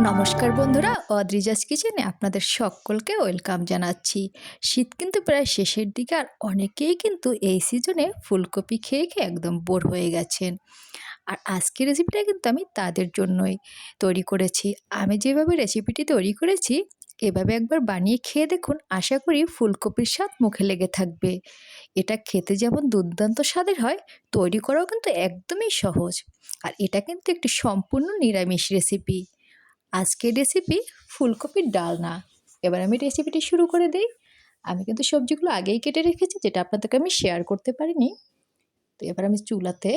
নমস্কার বন্ধুরা, অদ্রিজাস কিচেনে আপনাদের সকলকে ওয়েলকাম জানাচ্ছি। শীত কিন্তু প্রায় শেষের দিকে আর অনেকেই কিন্তু এই সিজনে ফুলকপি খেয়ে খেয়ে একদম বোর হয়ে গেছেন। আর আজকের রেসিপিটা কিন্তু আমি তাদের জন্যই তৈরি করেছি। আমি যেভাবে রেসিপিটি তৈরি করেছি, এভাবে একবার বানিয়ে খেয়ে দেখুন, আশা করি ফুলকপির স্বাদ মুখে লেগে থাকবে। এটা খেতে যেমন দুর্দান্ত স্বাদের হয়, তৈরি করাও কিন্তু একদমই সহজ। আর এটা কিন্তু একটি সম্পূর্ণ নিরামিষ রেসিপি আজকের রেসিপি ফুলকপির ডালনা এবার আমি রেসিপিটি শুরু করে দিই। আমি কিন্তু সবজিগুলো আগেই কেটে রেখেছি, যেটা আপনাদেরকে আমি শেয়ার করতে পারিনি। তো এবার আমি চুলাতে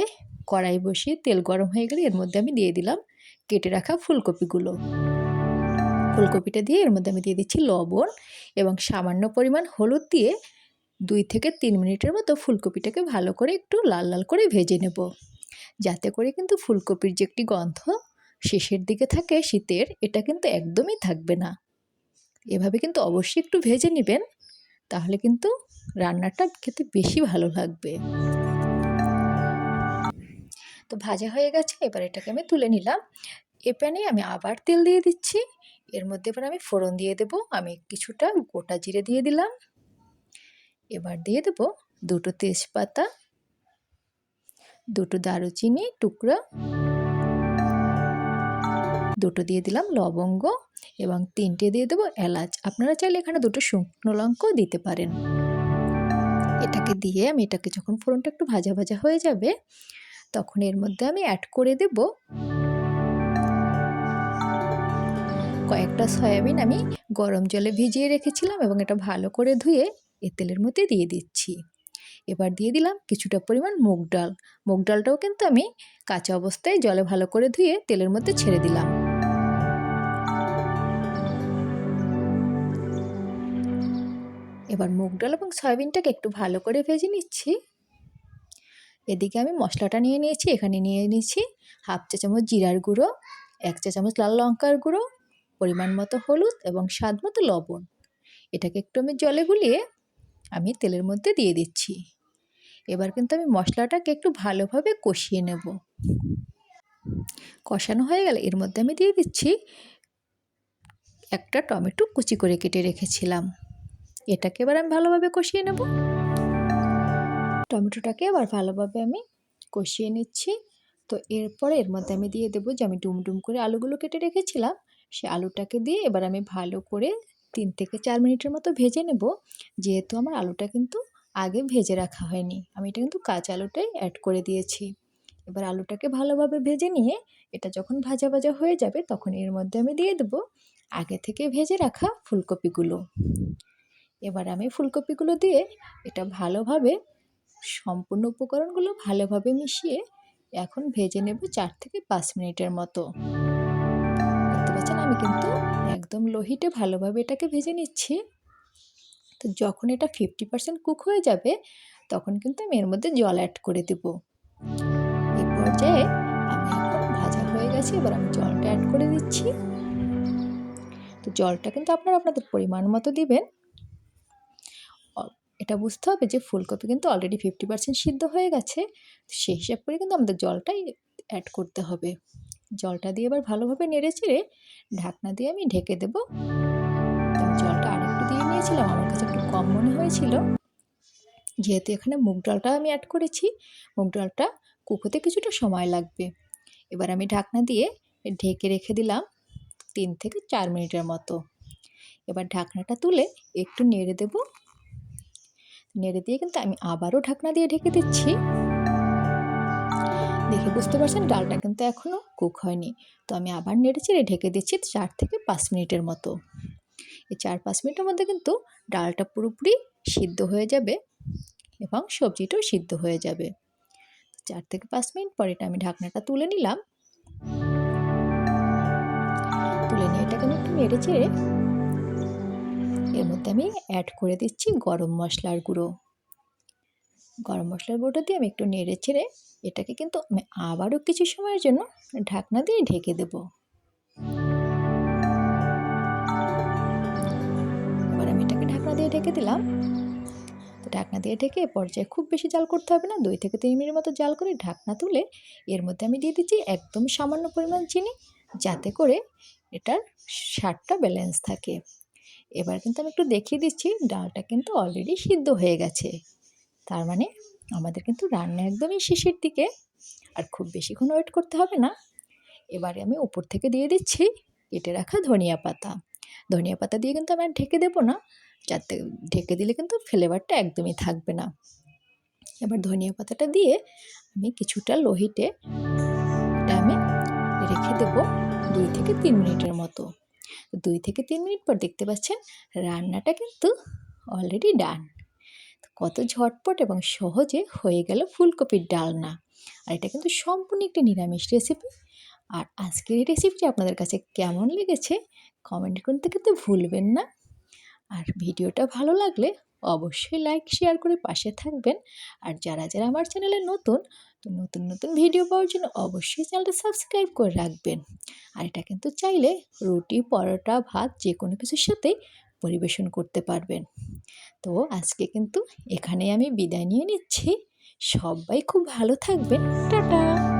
কড়াই বসিয়ে তেল গরম হয়ে গেলে এর মধ্যে আমি দিয়ে দিলাম কেটে রাখা ফুলকপিগুলো। ফুলকপিটা দিয়ে এর মধ্যে আমি দিয়ে দিচ্ছি লবণ এবং সামান্য পরিমাণ হলুদ দিয়ে দুই থেকে তিন মিনিটের মতো ফুলকপিটাকে ভালো করে একটু লাল লাল করে ভেজে নেব। যাতে করে কিন্তু ফুলকপির যে একটি গন্ধ শেষের দিকে থাকে শীতের, এটা কিন্তু একদমই থাকবে না। এভাবে কিন্তু অবশ্যই একটু ভেজে নেবেন, তাহলে কিন্তু রান্নাটা খেতে বেশি ভালো লাগবে। তো ভাজা হয়ে গেছে, এবার এটাকে আমি তুলে নিলাম। এ প্যানে আমি আবার তেল দিয়ে দিচ্ছি, এর মধ্যে এবার আমি ফোড়ন দিয়ে দেব, আমি কিছুটা গোটা জিরে দিয়ে দিলাম। এবার দিয়ে দেব দুটো তেজপাতা, দুটো দারুচিনি টুকরা। দুটো দিয়ে দিলাম লবঙ্গ এবং তিনটে দিয়ে দেবো এলাচ। আপনারা চাইলে এখানে দুটো শুকনো লঙ্কাও দিতে পারেন। এটাকে দিয়ে আমি এটাকে যখন ফোড়নটা একটু ভাজা ভাজা হয়ে যাবে, তখন এর মধ্যে আমি অ্যাড করে দেব কয়েকটা সয়াবিন আমি গরম জলে ভিজিয়ে রেখেছিলাম এবং এটা ভালো করে ধুয়ে এ তেলের মধ্যে দিয়ে দিচ্ছি। এবার দিয়ে দিলাম কিছুটা পরিমাণ মুগ ডাল। মুগ ডালটাও কিন্তু আমি কাঁচা অবস্থায় জলে ভালো করে ধুয়ে তেলের মধ্যে ছেড়ে দিলাম। এবার মুগ ডাল এবং সয়াবিনটাকে একটু ভালো করে ভেজে নিচ্ছি। এদিকে আমি মশলাটা নিয়ে নিয়েছি, এখানে নিয়ে নিয়েছি হাফ চা চামচ জিরার গুঁড়ো, এক চা চামচ লাল লঙ্কার গুঁড়ো, পরিমাণ মতো হলুদ এবং স্বাদ মতো লবণ। এটাকে একটু আমি জলে গুলিয়ে আমি তেলের মধ্যে দিয়ে দিচ্ছি। এবার কিন্তু আমি মশলাটাকে একটু ভালোভাবে কষিয়ে নেব। কষানো হয়ে গেলে এর মধ্যে আমি দিয়ে দিচ্ছি একটা টমেটো কুচি করে কেটে রেখেছিলাম। এটাকে এবার আমি ভালোভাবে কষিয়ে নেব। টমেটোটাকে এবার ভালোভাবে আমি কষিয়ে নিচ্ছি। তো এরপরে এর মধ্যে আমি দিয়ে দেবো যে আমি ডুম ডুম করে আলুগুলো কেটে রেখেছিলাম, সে আলুটাকে দিয়ে এবার আমি ভালো করে তিন থেকে চার মিনিটের মতো ভেজে নেব। যেহেতু আমার আলুটা কিন্তু আগে ভেজে রাখা হয়নি, আমি এটা কিন্তু কাঁচা আলুটাই অ্যাড করে দিয়েছি। এবার আলুটাকে ভালোভাবে ভেজে নিয়ে এটা যখন ভাজা ভাজা হয়ে যাবে তখন এর মধ্যে আমি দিয়ে দেবো আগে থেকে ভেজে রাখা ফুলকপিগুলো। এবার আমি ফুলকপিগুলো দিয়ে এটা ভালোভাবে সম্পূর্ণ উপকরণগুলো ভালোভাবে মিশিয়ে এখন ভেজে নেব চার থেকে পাঁচ মিনিটের মতো। দেখতে পাচ্ছেন আমি কিন্তু একদম লোহিটে ভালোভাবে এটাকে ভেজে নিচ্ছি। তো যখন এটা ফিফটি পার্সেন্ট কুক হয়ে যাবে, তখন কিন্তু আমি এর মধ্যে জল অ্যাড করে দেব। এই পর্যায়ে আমি এখন ভাজা হয়ে গেছে, এবার আমি জলটা অ্যাড করে দিচ্ছি। তো জলটা কিন্তু আপনারা আপনাদের পরিমাণ মতো দিবেন। এটা বুঝতে হবে যে ফুলকপি কিন্তু অলরেডি ফিফটি পার্সেন্ট সিদ্ধ হয়ে গেছে। সেই হিসাব করে কিন্তু আমাদের জলটাই অ্যাড করতে হবে। জলটা দিয়ে এবার ভালোভাবে নেড়ে চেড়ে ঢাকনা দিয়ে আমি ঢেকে দেবো। জলটা আরেকটু দিয়ে নিয়েছিলাম, আমার কাছে একটু কম মনে হয়েছিল। যেহেতু এখানে মুগ ডালটা আমি অ্যাড করেছি, মুগ ডালটা কুকোতে কিছুটা সময় লাগবে। এবার আমি ঢাকনা দিয়ে ঢেকে রেখে দিলাম তিন থেকে চার মিনিটের মতো। এবার ঢাকনাটা তুলে একটু নেড়ে দেব। নেড়ে দিয়ে কিন্তু আমি আবারও ঢাকনা দিয়ে ঢেকে দিচ্ছি। দেখে বুঝতে পারছেন, ডালটা কিন্তু এখনও কুক হয়নি। তো আমি আবার নেড়ে চেড়ে ঢেকে দিচ্ছি চার থেকে পাঁচ মিনিটের মতো। এই চার পাঁচ মিনিটের মধ্যে কিন্তু ডালটা পুরোপুরি সিদ্ধ হয়ে যাবে এবং সবজিটাও সিদ্ধ হয়ে যাবে। চার থেকে পাঁচ মিনিট পরে এটা আমি ঢাকনাটা তুলে নিলাম। তুলে নিয়ে এটাকে আমি একটু নেড়ে চেড়ে এর মধ্যে আমি অ্যাড করে দিচ্ছি গরম মশলার গুঁড়ো। গরম মশলার গুঁড়োটা দিয়ে আমি একটু নেড়ে ছেড়ে এটাকে কিন্তু আমি আবারও কিছু সময়ের জন্য ঢাকনা দিয়ে ঢেকে দেব। এবার আমি এটাকে ঢাকনা দিয়ে ঢেকে দিলাম। তো ঢাকনা দিয়ে ঢেকে পর্যায়ে খুব বেশি জাল করতে হবে না দুই থেকে তিন মিনিট মতো জাল করে ঢাকনা তুলে এর মধ্যে আমি দিয়ে দিচ্ছি একদম সামান্য পরিমাণ চিনি যাতে করে এটার স্বাদটা ব্যালেন্স থাকে। এবার কিন্তু আমি একটু দেখিয়ে দিচ্ছি, ডালটা কিন্তু অলরেডি সিদ্ধ হয়ে গেছে। তার মানে আমাদের কিন্তু রান্না একদমই শেষের দিকে, আর খুব বেশিক্ষণ ওয়েট করতে হবে না। এবারে আমি উপর থেকে দিয়ে দিচ্ছি কেটে রাখা ধনিয়া পাতা। ধনিয়া পাতা দিয়ে কিন্তু আমি আর ঢেকে দেবো না, যাতে ঢেকে দিলে কিন্তু ফ্লেভারটা একদমই থাকবে না। এবার ধনিয়া পাতাটা দিয়ে আমি কিছুটা লোহিটে এটা আমি রেখে দেবো দুই থেকে তিন মিনিটের মতো। দুই থেকে তিন মিনিট পর দেখতে পাচ্ছেন রান্নাটা কিন্তু অলরেডি ডান কত ঝটপট এবং সহজে হয়ে গেল ফুলকপির ডালনা। আর এটা কিন্তু সম্পূর্ণ একটি নিরামিষ রেসিপি আর আজকের এই রেসিপিটি আপনাদের কাছে কেমন লেগেছে কমেন্ট করতে কিন্তু ভুলবেন না। আর ভিডিওটা ভালো লাগলে অবশ্যই লাইক শেয়ার করে পাশে থাকবেন। আর যারা যারা আমার চ্যানেলে নতুন তো নতুন নতুন ভিডিও পাওয়ার জন্য অবশ্যই চ্যানেলটা সাবস্ক্রাইব করে রাখবেন। আর এটা কিন্তু চাইলে রুটি, পরোটা, ভাত যে কোনো কিছুর সাথে পরিবেশন করতে পারবেন। তো আজকে কিন্তু এখানে আমি বিদায় নিয়ে নিচ্ছি। সবাই খুব ভালো থাকবেন। টাটা!